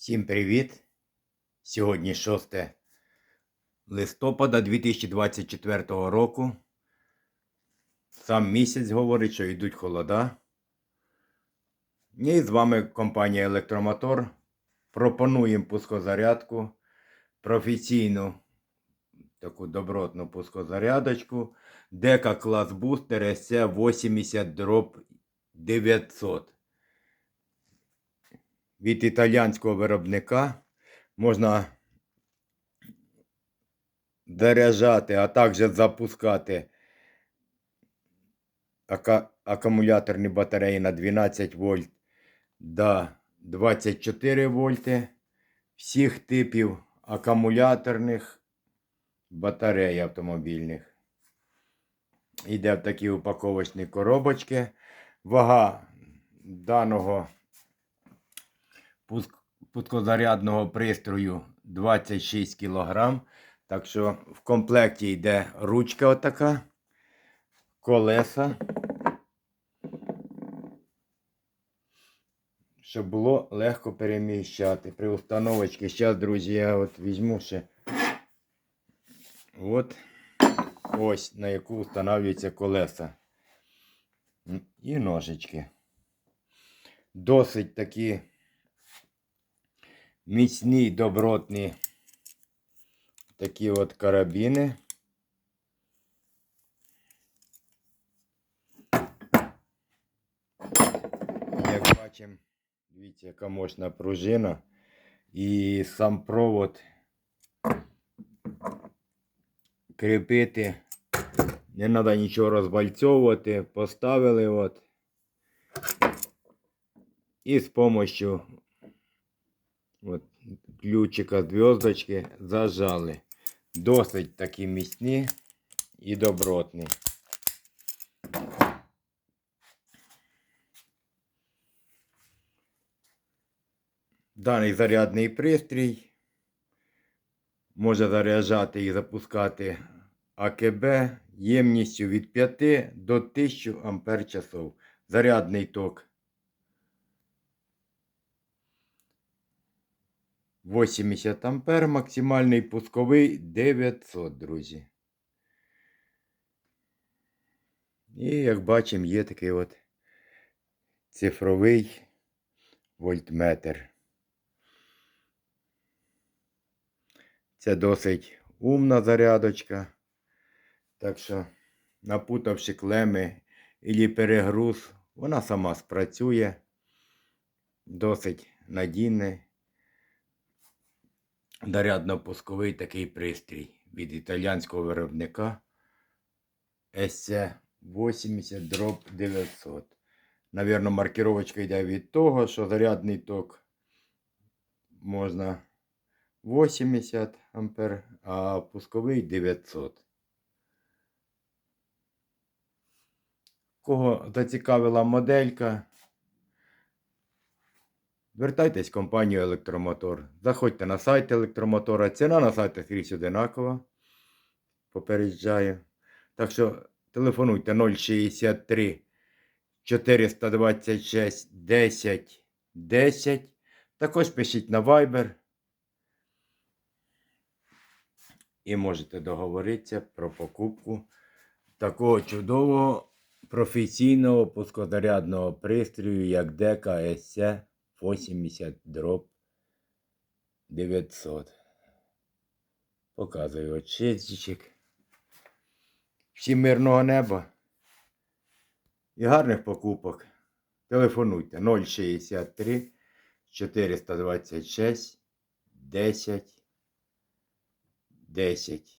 Всім привіт! Сьогодні 6 листопада 2024 року. Сам місяць говорить, що йдуть холода. І з вами компанія Електромотор. Пропонуємо пускозарядку, професійну таку добротну пускозарядочку. Дека клас бустер SC80 дроб 900 від італійського виробника можна заряджати, а також запускати акумуляторні батареї на 12 вольт до 24 вольти всіх типів акумуляторних батарей автомобільних. Йде в такі упаковочні коробочки. Вага даного пускозарядного пристрою 26 кг. Так що в комплекті йде ручка отака, колеса. Щоб було легко переміщати. При установочці, зараз, друзі, я от візьму ще. От ось на яку встановлюються колеса. І ножички. Досить такі міцні, добротні такі от карабіни. Як бачимо, дивіться, яка мощна пружина. І сам провод кріпити. Не треба нічого розвальцьовувати. Поставили от. І з допомогою от, ключика зв'язочки зажали. Досить такі міцні і добротні. Даний зарядний пристрій може заряджати і запускати АКБ ємністю від 5 до 1000 ампер часов. Зарядний ток 80 ампер, максимальний пусковий 900, друзі. І як бачимо, є такий от цифровий вольтметр. Це досить умна зарядочка. Так що, напутавши клеми і перегруз, вона сама спрацює. Досить надійний зарядно-пусковий такий пристрій від італійського виробника SC80 дроб 900. Навірно, маркировочка йде від того, що зарядний ток можна 80 ампер, а пусковий 900. Кого зацікавила моделька, Звертайтесь в компанію Електромотор. Заходьте на сайт електромотора. Ціна на сайті скрізь одинакова. Попереджаю. Так що телефонуйте 063 426 10 10. Також пишіть на Viber. І можете договоритися про покупку такого чудового професійного пускозарядного пристрою, як дека СЦ 80 дроб 900. Показую очистчик. Всім мирного неба і гарних покупок. Телефонуйте 063 426 10 10.